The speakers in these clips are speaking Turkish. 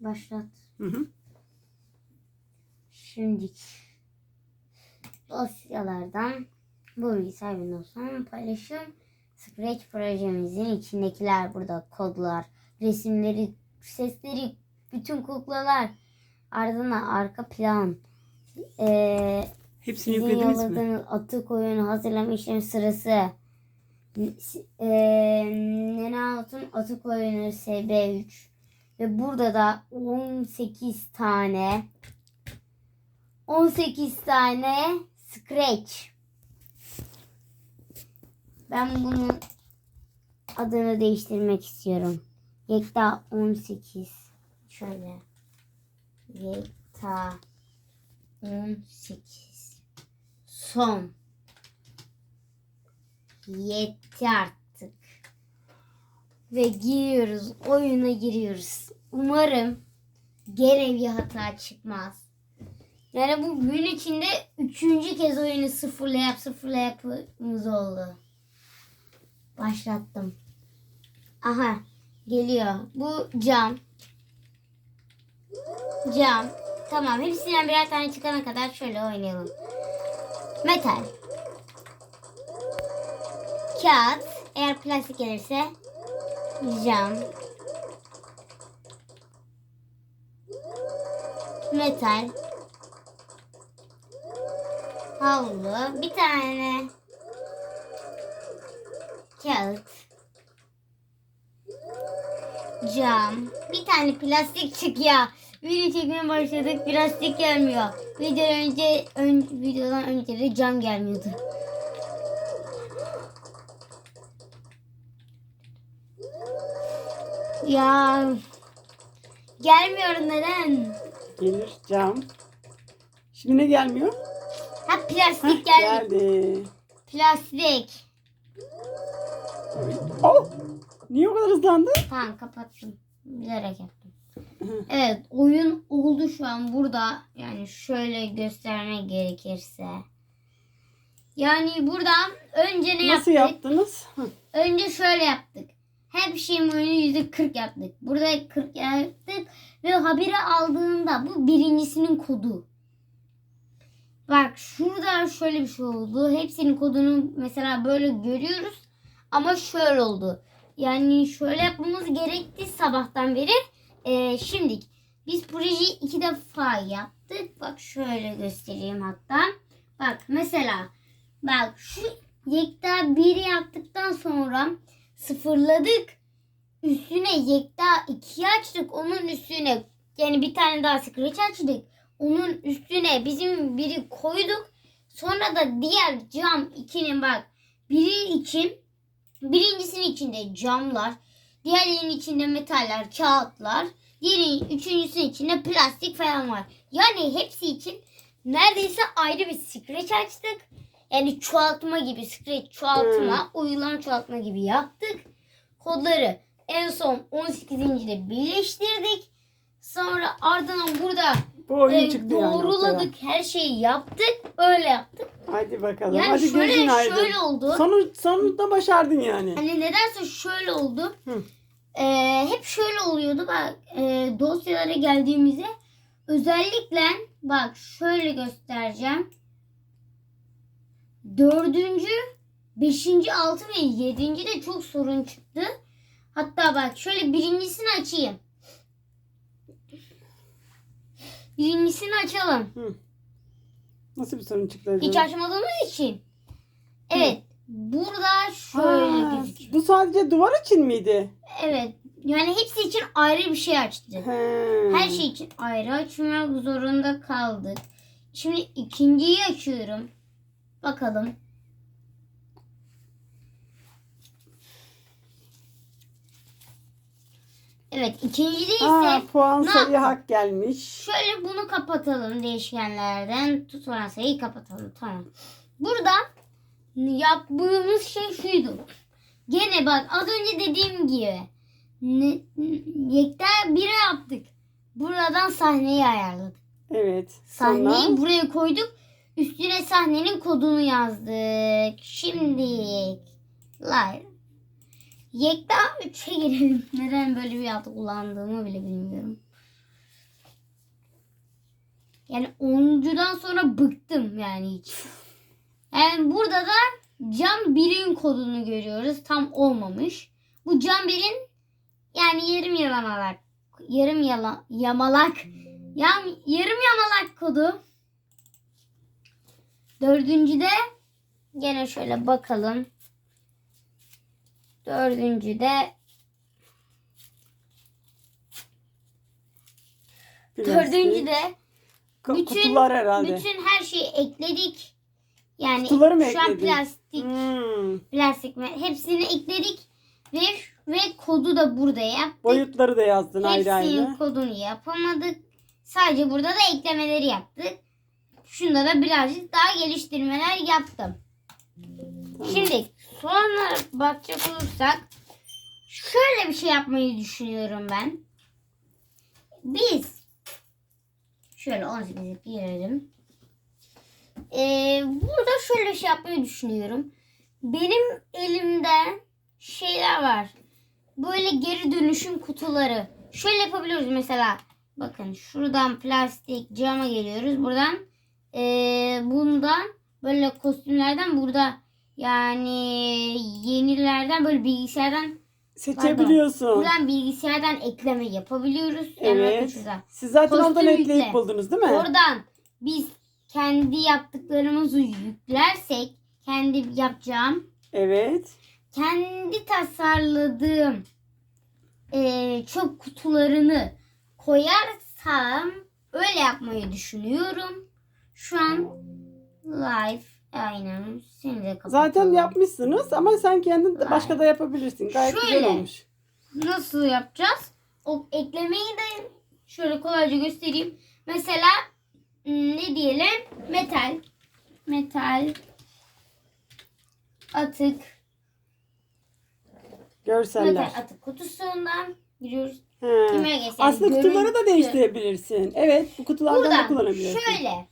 Başlat. Hı hı. Şimdi dosyalardan bu bilgisayar Windows'un paylaşım Scratch projemizin içindekiler burada kodlar, resimleri, sesleri, bütün kuklalar, ardından arka plan, eee Hepsini yüklediniz mi? yolladığınız atık oyunu hazırlama işlemi sırası, eee Nenaut'un atık oyunu SB3 ve burada da 18 tane 18 tane Scratch. Ben bunun adını değiştirmek istiyorum. Yekta 18. Şöyle. Yekta 18. Son. Yetti artık. Ve giriyoruz. Oyuna giriyoruz. Umarım gene bir hata çıkmaz. Yani bu gün içinde üçüncü kez oyunu sıfırla yap sıfırla yapımız oldu. Başlattım. Aha geliyor. Bu cam. Cam. Tamam hepsinden birer tane çıkana kadar şöyle oynayalım. Metal. Kağıt. Eğer plastik gelirse cam. Metal. Havlu. Bir tane kağıt. Cam. Bir tane plastik çık ya. Video çekmeye başladık. Plastik gelmiyor. Videodan önce ön, videodan önce de cam gelmiyordu. Ya gelmiyor neden? Gelir cam. Şimdi ne gelmiyor? Ha plastik geldi. geldi. Plastik. Oh! Niye o kadar hızlandı? Tamam kapattım. Bilerek yaptım. Evet oyun oldu şu an burada. Yani şöyle göstermek gerekirse. Yani burada önce ne Nasıl yaptık? yaptınız? Önce şöyle yaptık. Her şeyin oyunu yüzde 40 yaptık. Burada 40 yaptık. Ve haberi aldığında bu birincisinin kodu. Bak şurada şöyle bir şey oldu. Hepsinin kodunu mesela böyle görüyoruz. Ama şöyle oldu. Yani şöyle yapmamız gerekti sabahtan beri. Ee, şimdi biz projeyi iki defa yaptık. Bak şöyle göstereyim hatta. Bak mesela bak şu yekta biri yaptıktan sonra sıfırladık. Üstüne yekta iki açtık. Onun üstüne yani bir tane daha scratch açtık. Onun üstüne bizim biri koyduk. Sonra da diğer cam ikinin bak biri için birincisinin içinde camlar, diğerlerinin içinde metaller, kağıtlar, diğerinin üçüncüsünün içinde plastik falan var. Yani hepsi için neredeyse ayrı bir scratch açtık. Yani çoğaltma gibi scratch çoğaltma, uyulan çoğaltma gibi yaptık. Kodları en son 18. birleştirdik. Sonra ardından burada Bu e, çıktı yani. doğruladık, her şeyi yaptık. Öyle yaptık. Hadi bakalım. Yani Hadi şöyle gözün aydın. şöyle oldu. Sonu, sonunda başardın yani. Hani nedense şöyle oldu. Hı. Ee, hep şöyle oluyordu. Bak e, dosyalara geldiğimizde özellikle bak şöyle göstereceğim. Dördüncü, beşinci, altı ve yedinci de çok sorun çıktı. Hatta bak şöyle birincisini açayım. Birincisini açalım. Nasıl bir sorun çıktı acaba? Hiç açmadığımız için. Evet. Burada şöyle Ha, gözüküyor. bu sadece duvar için miydi? Evet. Yani hepsi için ayrı bir şey açtı. He. Her şey için ayrı açmak zorunda kaldık. Şimdi ikinciyi açıyorum. Bakalım. Evet ikincide ise Aa, puan ne sayı yaptın? hak gelmiş. şöyle bunu kapatalım değişkenlerden. Tutulan sayıyı kapatalım. Tamam. Burada yaptığımız şey şuydu. Gene bak az önce dediğim gibi ne, yekta bire yaptık. Buradan sahneyi ayarladık. Evet. Sahneyi Sonra buraya koyduk. Üstüne sahnenin kodunu yazdık. Şimdi live. Yekta 3'e girelim. Neden böyle bir altı kullandığımı bile bilmiyorum. Yani 10'uncudan sonra bıktım yani hiç. Yani burada da cam birin kodunu görüyoruz. Tam olmamış. Bu cam birin yani yarım yamalak yarım yala, yamalak yam, yarım yamalak kodu. Dördüncüde gene şöyle bakalım. Dördüncüde dördüncüde bütün- Kutular herhalde. bütün her şeyi ekledik. Yani Kutuları mı şu an ekledin? plastik Hmm. plastik mi? Hepsini ekledik ve ve kodu da burada yaptık. Boyutları da yazdın ayrı Hepsinin ayrı. kodunu yapamadık. Sadece burada da eklemeleri yaptık. Şunda da birazcık daha geliştirmeler yaptım. Şimdi sonra bakacak olursak şöyle bir şey yapmayı düşünüyorum ben. Biz şöyle 18'e girelim. Ee, burada şöyle bir şey yapmayı düşünüyorum. Benim elimde şeyler var. Böyle geri dönüşüm kutuları. Şöyle yapabiliyoruz mesela. Bakın şuradan plastik cama geliyoruz. Buradan ee, bundan böyle kostümlerden burada yani yenilerden böyle bilgisayardan Seçebiliyorsun. buradan bilgisayardan ekleme yapabiliyoruz. Yani Evet. şurada. Siz zaten Kostüm oradan ekleyip yükle. buldunuz değil mi? Oradan biz kendi yaptıklarımızı yüklersek kendi yapacağım Evet. kendi tasarladığım eee çöp kutularını koyarsam öyle yapmayı düşünüyorum. Şu an live aynen seni de kapatalım. Zaten yapmışsınız ama sen kendin de başka da yapabilirsin. Gayet Şöyle. güzel olmuş. Nasıl yapacağız? O eklemeyi de şöyle kolayca göstereyim. Mesela m, ne diyelim? Metal. Metal. Atık. Görseller. Metal atık kutusundan giriyoruz. He. Kime geçelim? Aslında kutuları da değiştirebilirsin. Evet bu kutulardan da Buradan kullanabilirsin. şöyle.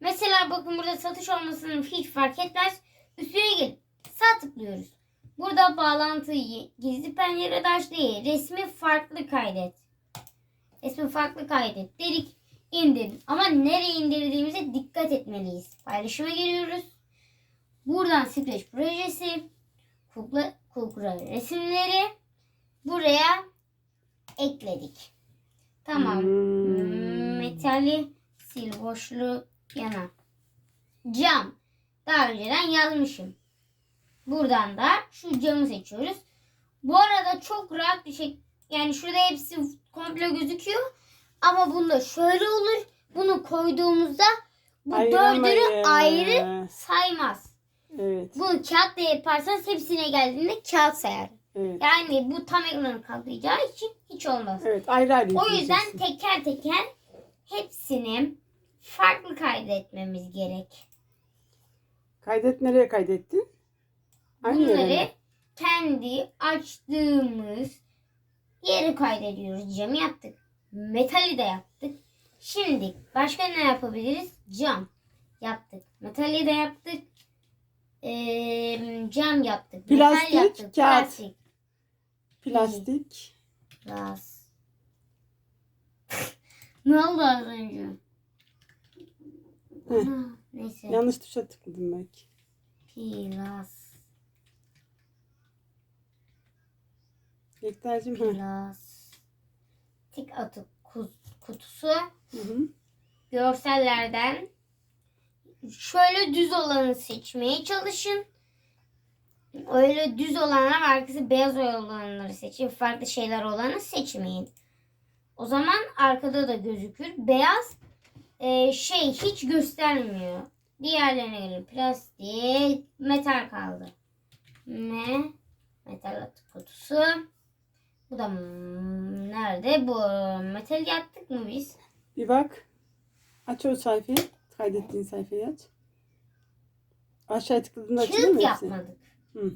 Mesela bakın burada satış olmasının hiç fark etmez. Üstüne gelip sağ tıklıyoruz. Burada bağlantıyı gizli pencerede aç değil. Resmi farklı kaydet. Resmi farklı kaydet dedik. indir. Ama nereye indirdiğimize dikkat etmeliyiz. Paylaşıma giriyoruz. Buradan Splash projesi. Kukla, kukla resimleri. Buraya ekledik. Tamam. Hmm. Metali sil boşluğu yana. Cam. Daha önceden yazmışım. Buradan da şu camı seçiyoruz. Bu arada çok rahat bir şey. Yani şurada hepsi komple gözüküyor. Ama bunda şöyle olur. Bunu koyduğumuzda bu dördünü ayrı saymaz. Evet. Bunu kağıtla yaparsanız hepsine geldiğinde kağıt sayar. Evet. Yani bu tam ekranı kaplayacağı için hiç olmaz. Evet ayrı ayrı O yüzden teker teker hepsini farklı kaydetmemiz gerek. Kaydet nereye kaydettin? Aynı yere Bunları mi? kendi açtığımız yere kaydediyoruz. Camı yaptık. Metali de yaptık. Şimdi başka ne yapabiliriz? Cam yaptık. Metali de yaptık. Ee, cam yaptık. Metal Plastik, yaptık. kağıt. Plastik. Plastik. Plas. ne oldu az önce? Heh. Ha, Neyse. Yanlış tuşa tıkladım belki. Plas. Yektercim. Hı. Plas. Tik kut- kutusu. Hı hı. Görsellerden şöyle düz olanı seçmeye çalışın. Öyle düz olanlar. Arkası beyaz olanları seçin. Farklı şeyler olanı seçmeyin. O zaman arkada da gözükür. Beyaz e, şey hiç göstermiyor. Diğerlerine göre plastik, metal kaldı. Ne? Metal atık kutusu. Bu da nerede? Bu metal yaptık mı biz? Bir bak. Aç o sayfayı. Kaydettiğin sayfayı aç. Aşağı tıkladığında açılıyor mu Kağıt yapmadık. Hı.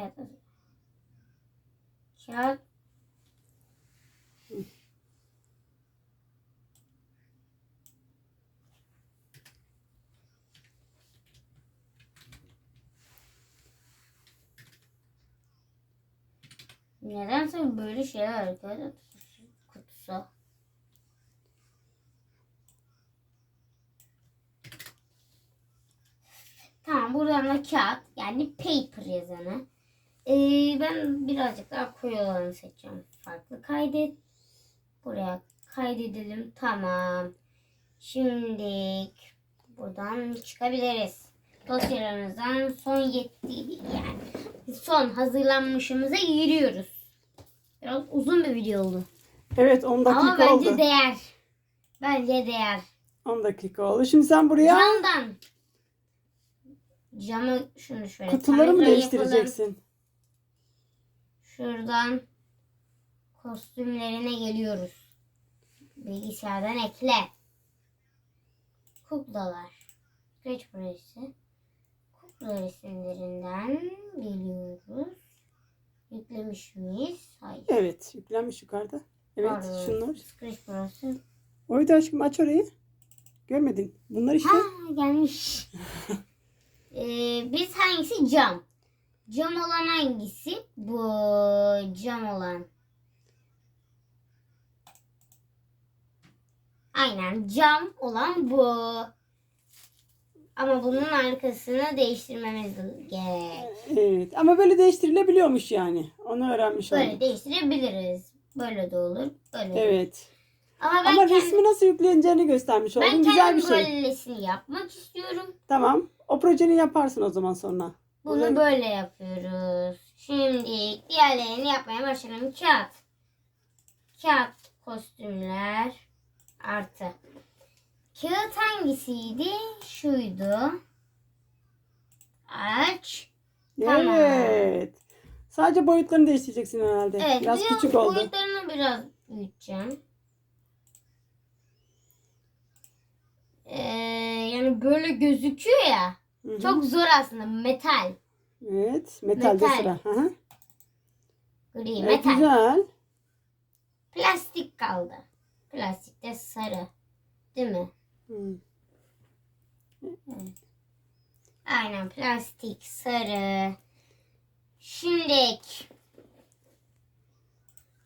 Kağıt. Kağıt. Nedense böyle şeyler arkadaşlar. Kutusu. Tamam buradan da kağıt yani paper yazanı. Ee, ben birazcık daha koyu olanı seçeceğim. Farklı kaydet. Buraya kaydedelim. Tamam. Şimdi buradan çıkabiliriz. Dosyalarımızdan son yetti yani son hazırlanmışımıza giriyoruz. Biraz uzun bir video oldu. Evet 10 dakika Ama bence oldu. değer. Bence değer. 10 dakika oldu. Şimdi sen buraya Camdan. Camı şunu şöyle kutuları mı değiştireceksin? yapalım. Şuradan kostümlerine geliyoruz. Bilgisayardan ekle. Kuklalar. Geç burası. Kukla resimlerinden geliyoruz. Yüklemiş miyiz? Hayır. Evet yüklenmiş yukarıda. Evet Pardon. şunlar. Scratch burası. Oydu aşkım aç orayı. Görmedin. Bunlar işte. Ha gelmiş. Ee, biz hangisi cam? Cam olan hangisi? Bu cam olan. Aynen cam olan bu. Ama bunun arkasını değiştirmemiz gerek. Evet ama böyle değiştirilebiliyormuş yani. Onu öğrenmiş Böyle olduk. değiştirebiliriz. Böyle de olur. Böyle de. Evet. Ama ben Ama kendim, resmi nasıl yükleneceğini göstermiş oldun. ben Güzel bir kendim şey. böylesini yapmak istiyorum. Tamam. O projeni yaparsın o zaman sonra. Bunu Burada- böyle yapıyoruz. Şimdi diğerlerini yapmaya başlayalım. Kağıt. Kağıt kostümler artı. Kağıt hangisiydi? Şuydu. Aç. Tamam. Evet. Sadece boyutlarını değiştireceksin herhalde. Evet. Biraz biraz küçük oldu. Boyutlarını biraz büyüteceğim. Ee, yani böyle gözüküyor ya. Hı hı. Çok zor aslında. Metal. Evet. Metalde Metal. sıra. Hı hı. Gri Evet, metal. güzel. Plastik kaldı. Plastikte sarı. Değil mi? Hı. Aynen plastik sarı. Şimdi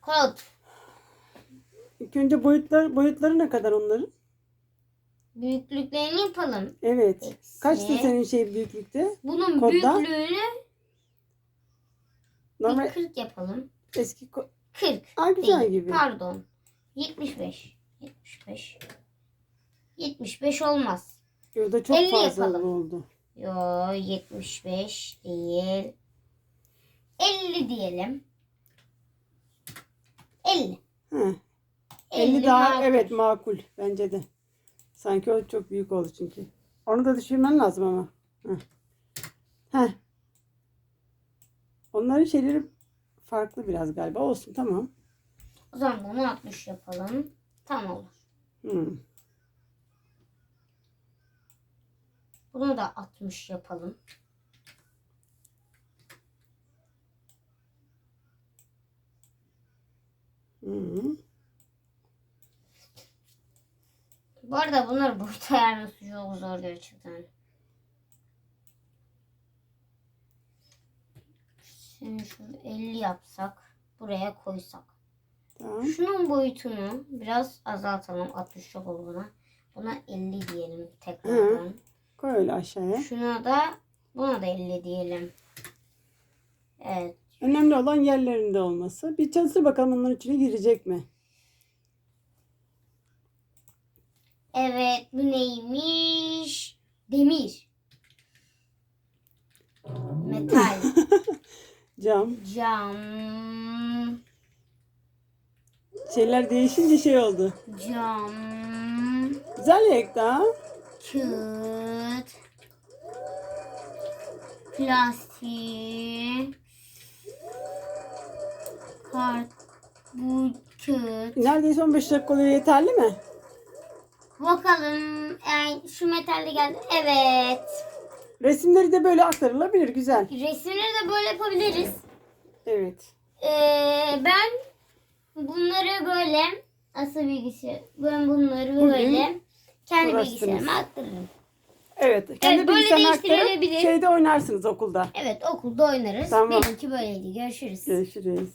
kod. İlk önce boyutlar, boyutları ne kadar onların? Büyüklüklerini yapalım. Evet. Eksi. Kaçtı senin şey büyüklükte? Bunun Kodda? büyüklüğünü Normal bir 40 yapalım. eski ko- 40. Aa, güzel değil, gibi. Pardon. 75. 75. 75 olmaz. Yolda çok 50 fazla yapalım. oldu. Yo 75 değil. 50 diyelim. 50. Hı. 50, 50 daha makul. evet makul bence de. Sanki o çok büyük oldu çünkü. Onu da düşürmen lazım ama. Heh. Heh. Onların şeyleri farklı biraz galiba. Olsun tamam. O zaman bunu 60 yapalım. Tam olur. Hı. Bunu da 60 yapalım. Hı. Bu arada bunları boyut ayarlaması çok zor gerçekten. Şimdi şunu 50 yapsak. Buraya koysak. Tamam. Şunun boyutunu biraz azaltalım. 60 çok oldu buna. Buna 50 diyelim tekrardan. Koy öyle aşağıya. Şuna da buna da 50 diyelim. Evet. Önemli olan yerlerinde olması. Bir çalıştır bakalım onların içine girecek mi? Evet bu neymiş? Demir. Metal. Cam. Cam. Şeyler değişince şey oldu. Cam. Güzel ya Ekta. Kağıt. Plastik. Kart. Bu kağıt. Neredeyse 15 dakika oluyor yeterli mi? Bakalım. Yani şu metalde geldi. Evet. Resimleri de böyle aktarılabilir. Güzel. Resimleri de böyle yapabiliriz. Evet. Ee, ben bunları böyle asıl bilgisayar ben bunları Bugün böyle kendi uğraştınız. bilgisayarıma aktarırım. Evet. Kendi Evet, böyle bilgisayarına aktarıp değiştirilebilir. şeyde oynarsınız okulda. Evet okulda oynarız. Tamam. Benimki böyleydi. Görüşürüz. Görüşürüz.